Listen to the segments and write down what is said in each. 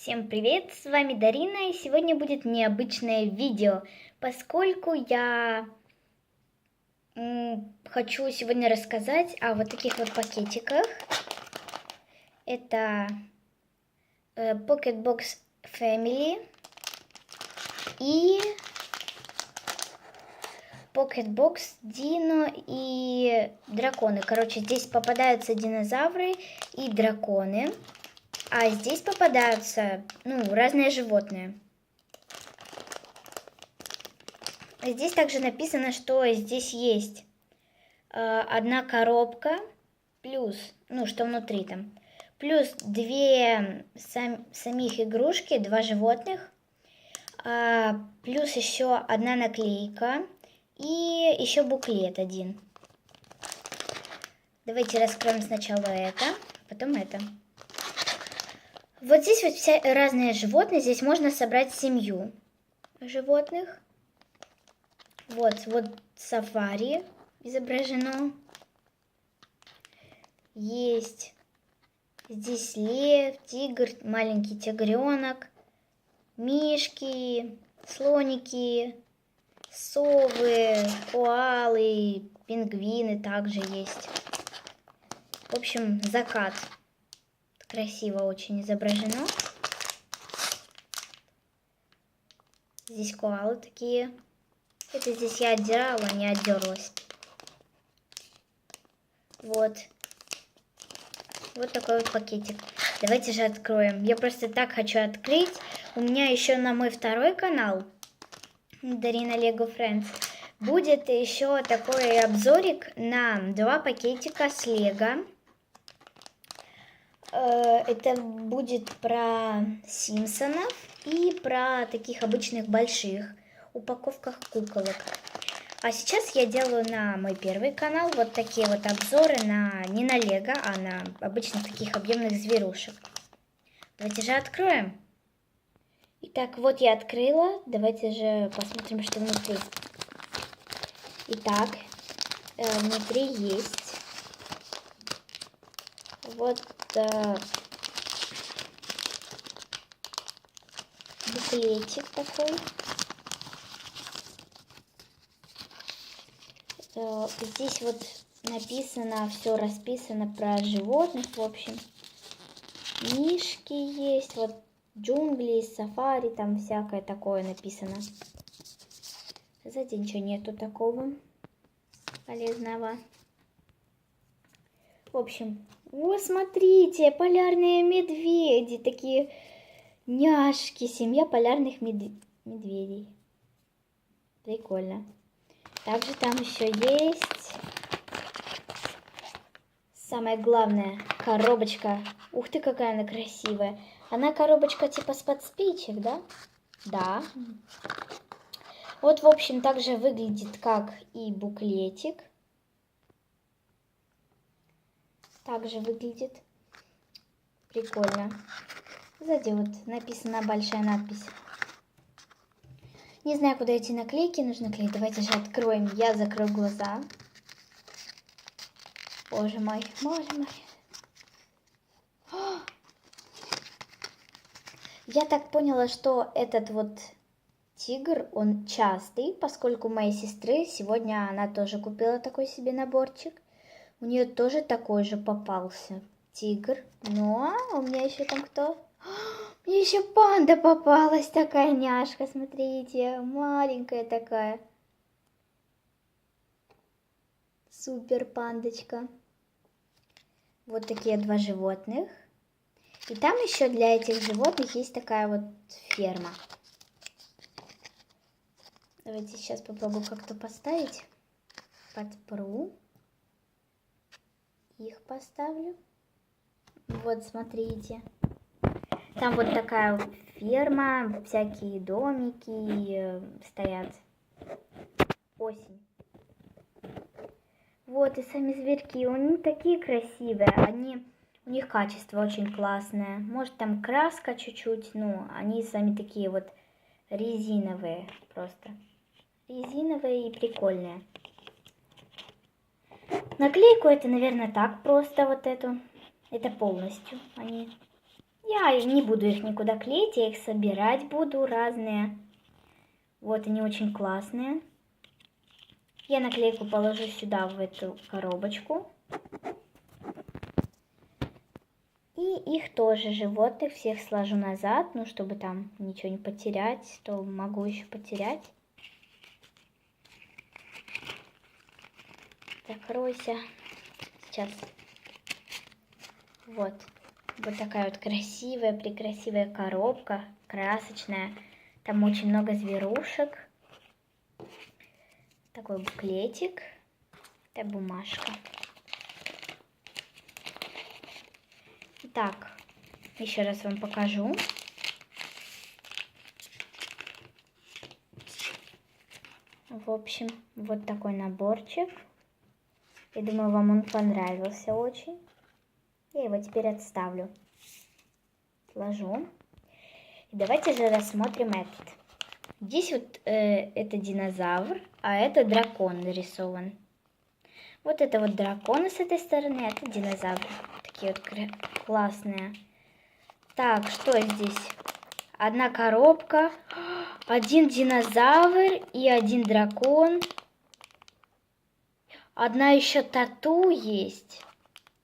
Всем привет, с вами Дарина, и сегодня будет необычное видео, поскольку я хочу сегодня рассказать о вот таких вот пакетиках. Это э, Pocket Box Family и Pocket Box Дино и драконы. Короче, здесь попадаются динозавры и драконы. А здесь попадаются, ну, разные животные. Здесь также написано, что здесь есть э, одна коробка, плюс, ну, что внутри там, плюс две сам, самих игрушки, два животных, э, плюс еще одна наклейка и еще буклет один. Давайте раскроем сначала это, потом это. Вот здесь вот все разные животные. Здесь можно собрать семью животных. Вот, вот сафари изображено. Есть здесь лев, тигр, маленький тигренок, мишки, слоники, совы, коалы, пингвины также есть. В общем, закат красиво очень изображено. Здесь коалы такие. Это здесь я отдирала, не отдерлась. Вот. Вот такой вот пакетик. Давайте же откроем. Я просто так хочу открыть. У меня еще на мой второй канал, Дарина Лего Friends, будет еще такой обзорик на два пакетика с Лего. Э, это будет про Симпсонов и про таких обычных больших упаковках куколок. А сейчас я делаю на мой первый канал вот такие вот обзоры на не на лего, а на обычных таких объемных зверушек. Давайте же откроем. Итак, вот я открыла. Давайте же посмотрим, что внутри. Итак, э, внутри есть вот так. Буклетик такой. Э, здесь вот написано, все расписано про животных, в общем. Мишки есть, вот джунгли, сафари, там всякое такое написано. Сзади ничего нету такого полезного. В общем, о, смотрите, полярные медведи, такие няшки, семья полярных мед... медведей. Прикольно. Также там еще есть самое главное, коробочка. Ух ты, какая она красивая. Она коробочка типа с подспичек, да? Да. Вот, в общем, также выглядит как и буклетик. Также выглядит прикольно. Сзади вот написана большая надпись. Не знаю, куда эти наклейки нужно клеить. Давайте же откроем. Я закрою глаза. Боже мой, боже мой. Я так поняла, что этот вот тигр, он частый, поскольку моей сестры сегодня она тоже купила такой себе наборчик. У нее тоже такой же попался тигр. А у меня еще там кто? Мне еще панда попалась, такая няшка, смотрите, маленькая такая. Супер пандочка. Вот такие два животных. И там еще для этих животных есть такая вот ферма. Давайте сейчас попробую как-то поставить. Подпру их поставлю. Вот, смотрите. Там вот такая ферма, всякие домики э, стоят. Осень. Вот, и сами зверьки, они такие красивые. Они, у них качество очень классное. Может, там краска чуть-чуть, но они сами такие вот резиновые просто. Резиновые и прикольные. Наклейку это, наверное, так просто вот эту. Это полностью они. Я не буду их никуда клеить, я их собирать буду разные. Вот они очень классные. Я наклейку положу сюда, в эту коробочку. И их тоже, животных, всех сложу назад, ну, чтобы там ничего не потерять, то могу еще потерять. Закройся. Сейчас. Вот. Вот такая вот красивая, прекрасивая коробка, красочная. Там очень много зверушек. Такой буклетик. Это бумажка. Так, еще раз вам покажу. В общем, вот такой наборчик. Я думаю, вам он понравился очень. Я его теперь отставлю. Сложу. И давайте же рассмотрим этот. Здесь вот э, это динозавр, а это дракон нарисован. Вот это вот драконы с этой стороны, а это динозавр. Такие вот классные. Так, что здесь? Одна коробка, один динозавр и один дракон. Одна еще тату есть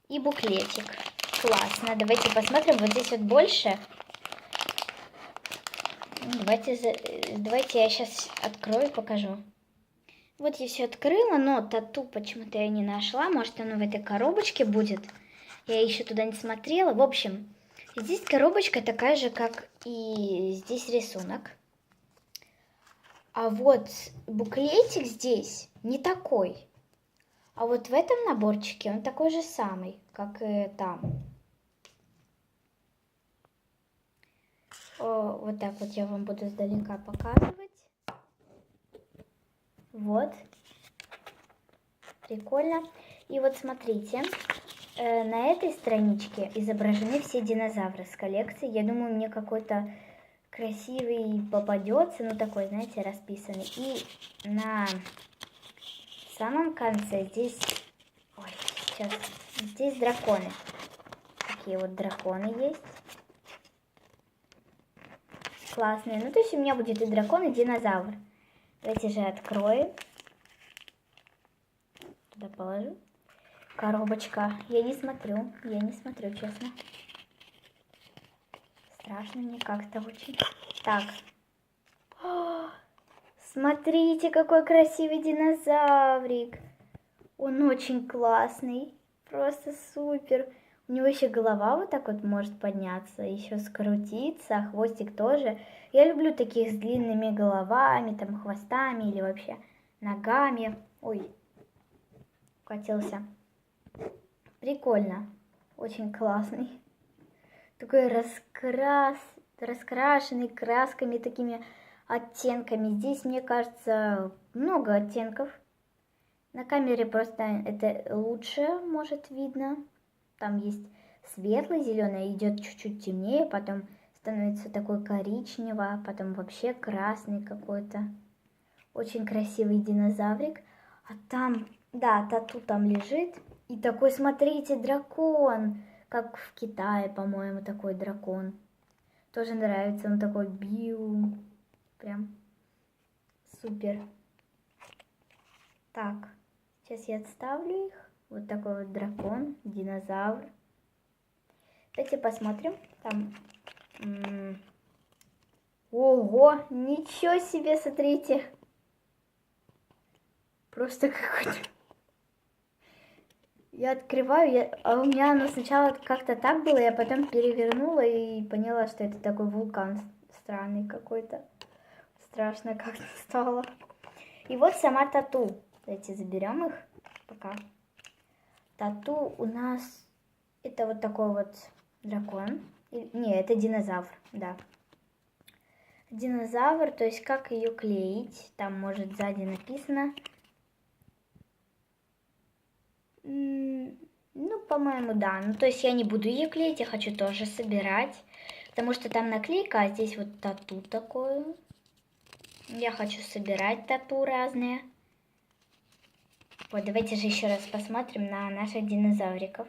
и буклетик. Классно. Давайте посмотрим. Вот здесь вот больше. Давайте, давайте я сейчас открою и покажу. Вот я все открыла, но тату почему-то я не нашла. Может, оно в этой коробочке будет. Я еще туда не смотрела. В общем, здесь коробочка такая же, как и здесь рисунок. А вот буклетик здесь не такой. А вот в этом наборчике он такой же самый, как и там. О, вот так вот я вам буду издалека показывать. Вот. Прикольно. И вот смотрите, э, на этой страничке изображены все динозавры с коллекции. Я думаю, мне какой-то красивый попадется, ну такой, знаете, расписанный. И на самом конце здесь... Ой, сейчас. Здесь драконы. Такие вот драконы есть. Классные. Ну, то есть у меня будет и дракон, и динозавр. Давайте же откроем. Туда положу. Коробочка. Я не смотрю. Я не смотрю, честно. Страшно мне как-то очень. Так. Смотрите, какой красивый динозаврик. Он очень классный. Просто супер. У него еще голова вот так вот может подняться, еще скрутиться, а хвостик тоже. Я люблю таких с длинными головами, там хвостами или вообще ногами. Ой, катился. Прикольно. Очень классный. Такой раскрас, раскрашенный красками такими оттенками. Здесь, мне кажется, много оттенков. На камере просто это лучше может видно. Там есть светлый зеленый, идет чуть-чуть темнее, потом становится такой коричневый, а потом вообще красный какой-то. Очень красивый динозаврик. А там, да, тату там лежит. И такой, смотрите, дракон. Как в Китае, по-моему, такой дракон. Тоже нравится, он такой биу. Прям супер. Так, сейчас я отставлю их. Вот такой вот дракон, динозавр. Давайте посмотрим. Там... Ого, ничего себе, смотрите. Просто какой-то... Я открываю, я... а у меня оно сначала как-то так было, я потом перевернула и поняла, что это такой вулкан странный какой-то страшно как-то стало. И вот сама тату. Давайте заберем их пока. Тату у нас это вот такой вот дракон. Не, это динозавр, да. Динозавр, то есть как ее клеить. Там может сзади написано. Ну, по-моему, да. Ну, то есть я не буду ее клеить, я хочу тоже собирать. Потому что там наклейка, а здесь вот тату такое. Я хочу собирать тату разные. Вот, давайте же еще раз посмотрим на наших динозавриков.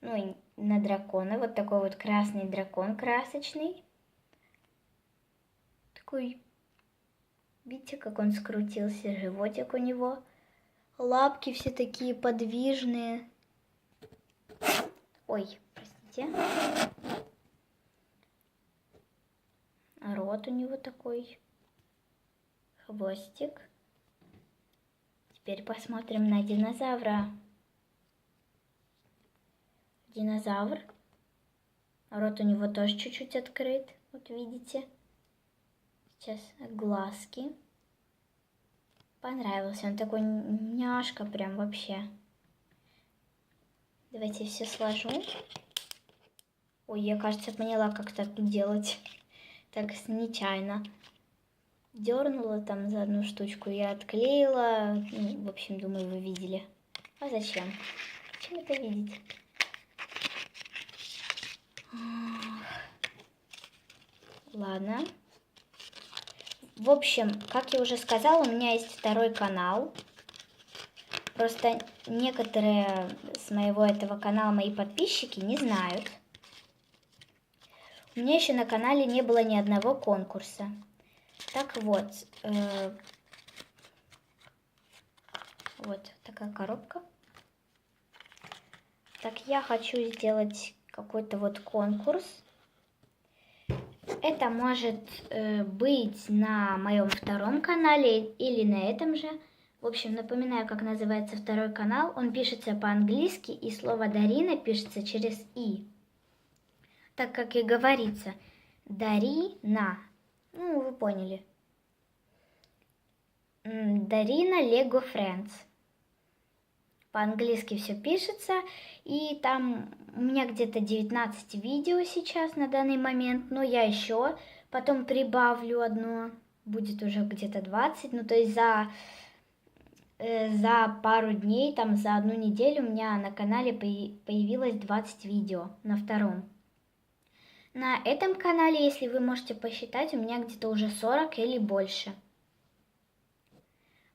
Ну, на дракона. Вот такой вот красный дракон красочный. Такой, видите, как он скрутился, животик у него. Лапки все такие подвижные. Ой, простите. Рот у него такой. Хвостик. Теперь посмотрим на динозавра. Динозавр. Рот у него тоже чуть-чуть открыт. Вот видите. Сейчас глазки. Понравился. Он такой няшка прям вообще. Давайте все сложу. Ой, я, кажется, поняла, как так делать. Так, нечаянно. Дернула там за одну штучку, я отклеила. Ну, в общем, думаю, вы видели. А зачем? Зачем это видеть? Ладно. В общем, как я уже сказала, у меня есть второй канал. Просто некоторые с моего этого канала, мои подписчики, не знают. У меня еще на канале не было ни одного конкурса. Так вот, э, вот такая коробка. Так, я хочу сделать какой-то вот конкурс. Это может э, быть на моем втором канале или на этом же. В общем, напоминаю, как называется второй канал. Он пишется по-английски, и слово Дарина пишется через «и». Так как и говорится, Дарина. Ну, вы поняли. Дарина Лего Friends. По-английски все пишется, и там у меня где-то 19 видео сейчас на данный момент, но я еще потом прибавлю одно, будет уже где-то 20, ну то есть за Э, за пару дней, там за одну неделю у меня на канале появилось 20 видео на втором. На этом канале, если вы можете посчитать, у меня где-то уже 40 или больше.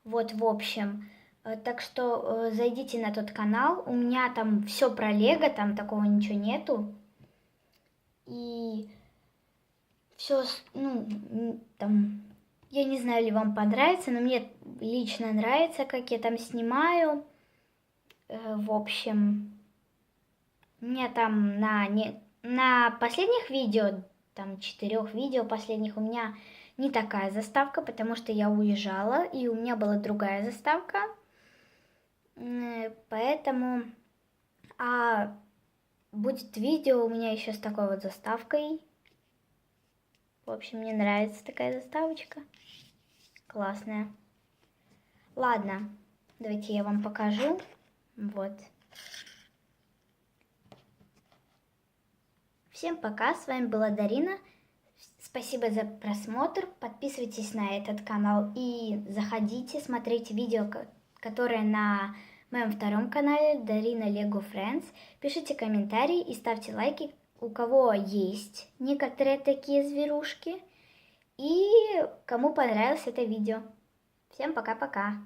Вот, в общем. Э, так что э, зайдите на тот канал. У меня там все про Лего, там такого ничего нету. И все, ну, там я не знаю, ли вам понравится, но мне лично нравится, как я там снимаю. Э, в общем, у меня там на, не, на последних видео, там четырех видео последних, у меня не такая заставка, потому что я уезжала, и у меня была другая заставка. Поэтому... А будет видео у меня еще с такой вот заставкой. В общем, мне нравится такая заставочка. Классная. Ладно, давайте я вам покажу. Вот. Всем пока, с вами была Дарина. Спасибо за просмотр. Подписывайтесь на этот канал и заходите, смотреть видео, которое на моем втором канале Дарина Лего Friends. Пишите комментарии и ставьте лайки у кого есть некоторые такие зверушки и кому понравилось это видео. Всем пока-пока!